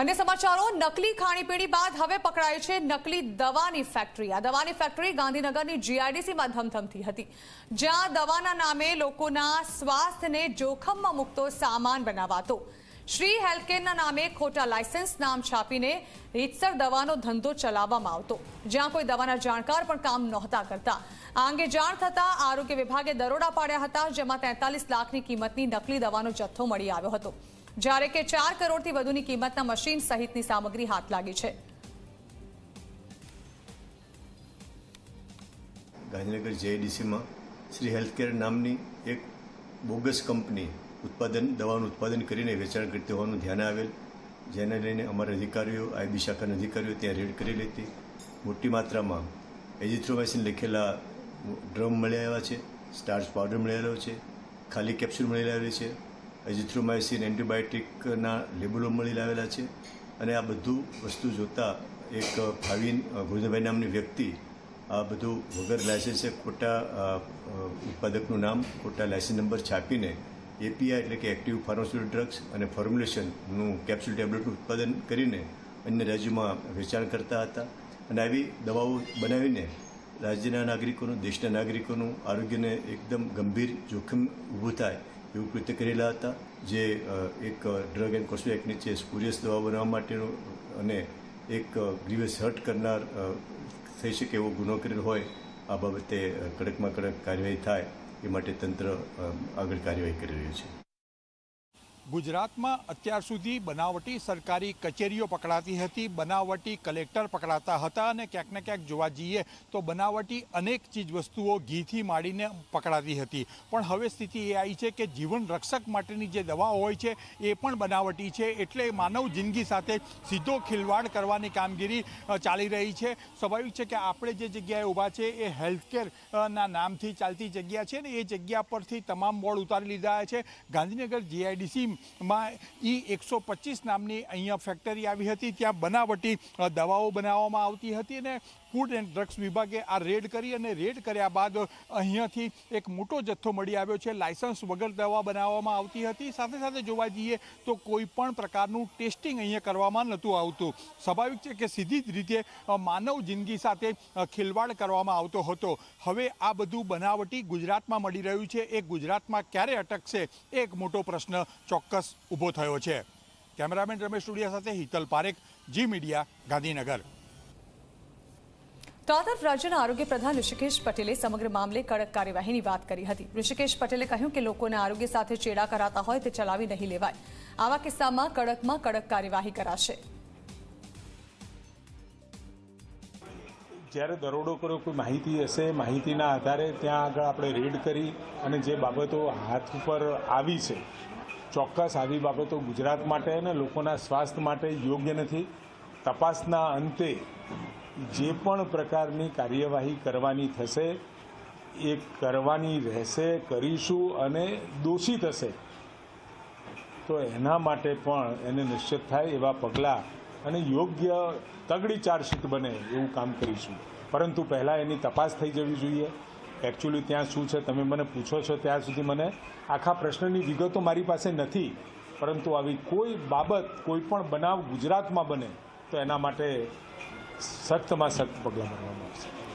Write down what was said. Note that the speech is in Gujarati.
અન્ય સમાચારો, નકલી ખાણીપીણી બાદ હવે પકડાય છે નકલી દવાની ફેક્ટરી આ દવાની ફેક્ટરી ગાંધીનગરની જીઆઈડીસીમાં ધમધમતી હતી. જ્યાં દવાના નામે લોકોના સ્વાસ્થ્યને જોખમમાં મૂકતો સામાન બનાવાતો. શ્રી હેલ્થકેરના નામે ખોટા લાયસન્સ નામ છાપીને રીતસર દવાનો ધંધો ચલાવવામાં આવતો. જ્યાં કોઈ દવાના જાણકાર પણ કામ નહોતા કરતા. આ અંગે જાણ થતાં આરોગ્ય વિભાગે દરોડા પાડ્યા હતા, જેમાં તેતાલીસ લાખની કિંમતની નકલી દવાનો જથ્થો મળી આવ્યો હતો. જ્યારે કે ચાર કરોડથી વધુની કિંમતના મશીન સહિતની સામગ્રી હાથ લાગી છે. ગાંધીનગર જેઆઈડીસીમાં શ્રી હેલ્થકેર નામની એક બોગસ કંપની ઉત્પાદન, દવાનું ઉત્પાદન કરીને વેચાણ કરતી હોવાનું ધ્યાન આવેલ. જેને લઈને અમારા અધિકારીઓ આઈબી શાખાના અધિકારીઓ ત્યાં રેડ કરી લેતી મોટી માત્રામાં એજિથ્રોમાઇસિન લખેલા ડ્રમ મળી આવ્યા છે, સ્ટાર્ચ પાવડર મળી આવ્યો છે, ખાલી કેપ્સ્યુલ મળી આવેલી છે. એજિથ્રોમાઇસિન એન્ટીબાયોટિકના લેબલો મળી લાવેલા છે અને આ બધું વસ્તુ જોતાં એક ભાવિન ગોવિંદભાઈ નામની વ્યક્તિ આ બધું વગર લાયસન્સે ખોટા ઉત્પાદકનું નામ, ખોટા લાયસન્સ નંબર છાપીને એપીઆઈ એટલે કે એક્ટિવ ફાર્માસ્યુટિકલ ડ્રગ્સ અને ફોર્મ્યુલેશનનું કેપ્સ્યુલ ટેબ્લેટનું ઉત્પાદન કરીને અન્ય રાજ્યોમાં વેચાણ કરતા હતા. અને આવી દવાઓ બનાવીને રાજ્યના નાગરિકોનું, દેશના નાગરિકોનું આરોગ્યને એકદમ ગંભીર જોખમ ઊભું થાય એવું કૃત્ય કરેલા હતા, જે એક ડ્રગ એન્ડ કોસ્ટ એક્ટ નીચે સ્પુરિયસ દવા બનાવવા માટેનો અને એક ગ્રીવસ હર્ટ કરનાર થઈ શકે એવો ગુનો કરેલ હોય, આ બાબતે કડકમાં કડક કાર્યવાહી થાય, એ માટે તંત્ર આગળ કાર્યવાહી કરી રહ્યું છે. ગુજરાતમાં અત્યાર સુધી બનાવટી સરકારી કચેરીઓ પકડાતી હતી. બનાવટી કલેક્ટર પકડાતા હતા અને ક્યાંક ને ક્યાંક જોવા જઈએ તો બનાવટી અનેક ચીજ વસ્તુઓ ઘીથી માડીને પકડાતી હતી. પણ હવે સ્થિતિ એ આવી છે કે જીવન રક્ષક માટેની જે દવાઓ હોય છે, એ પણ બનાવટી છે. એટલે માનવ જિંદગી સાથે સીધો ખિલવાડ કરવાની કામગીરી ચાલી રહી છે. સ્વાભાવિક છે કે આપણે જે જગ્યાએ ઊભા છે એ હેલ્થકેરના નામથી ચાલતી જગ્યા છે ને એ જગ્યા પરથી તમામ બોર્ડ ઉતારી લીધા છે. ગાંધીનગર જીઆઈડીસી માં ઈ એકસો પચીસ નામની અહીંયા ફેક્ટરી આવી હતી. ત્યાં બનાવટી દવાઓ બનાવવામાં આવતી હતી અને ફૂડ એન્ડ ડ્રગ્સ વિભાગે આ રેડ કરી અને રેડ કર્યા બાદ અહીંયાથી એક મોટો જથ્થો મળી આવ્યો છે. લાયસન્સ વગર દવા બનાવવામાં આવતી હતી. સાથે સાથે જોવા જઈએ તો કોઈ પણ પ્રકારનું ટેસ્ટિંગ અહીંયા કરવામાં નહોતું આવતું. સ્વાભાવિક છે કે સીધી જ રીતે માનવ જિંદગી સાથે ખિલવાડ કરવામાં આવતો હતો. હવે આ બધું બનાવટી ગુજરાતમાં મળી રહ્યું છે. એ ગુજરાતમાં ક્યારે અટકશે? એક મોટો પ્રશ્ન ચોક્કસ ઊભો થયો છે. કેમેરામેન રમેશ ટુડિયા સાથે હિતલ પારેખ જી મીડિયા ગાંધીનગર. તો આ તરફ રાજ્યના આરોગ્ય પ્રધાન ઋષિકેશ પટેલે સમગ્ર મામલે કડક કાર્યવાહીની વાત કરી હતી. ઋષિકેશ પટેલે કહ્યું કે લોકોના આરોગ્ય સાથે ચેડા કરાતા હોય તે ચલાવી નહીં લેવાય. આવા કિસ્સામાં કડકમાં કડક કાર્યવાહી કરાશે. જ્યારે દરોડો કર્યો કોઈ માહિતી હશે? માહિતીના આધારે ત્યાં આગળ આપણે રેડ કરી અને જે બાબતો હાથ ઉપર આવી છે ચોક્કસ. આવી બાબતો ગુજરાત માટે અને લોકોના સ્વાસ્થ્ય માટે યોગ્ય નથી. તપાસના અંતે જે પણ પ્રકારની કાર્યવાહી કરવાની થશે, એ કરવાની રહેશે, કરીશું અને દોષી થશે તો એના માટે પણ એને નિશ્ચિત થાય એવા પગલાં અને યોગ્ય તગડી ચાર્જશીટ બને એવું કામ કરીશું. પરંતુ પહેલાં એની તપાસ થઈ જવી જોઈએ. એકચ્યુઅલી ત્યાં શું છે, તમે મને પૂછો છો, ત્યાં સુધી મને આખા પ્રશ્નની વિગતો મારી પાસે નથી. પરંતુ આવી કોઈ બાબત, કોઈ પણ બનાવ ગુજરાતમાં બને, તો એના માટે સખ્તમાં સખ્ત પગલાં ભરવામાં આવશે.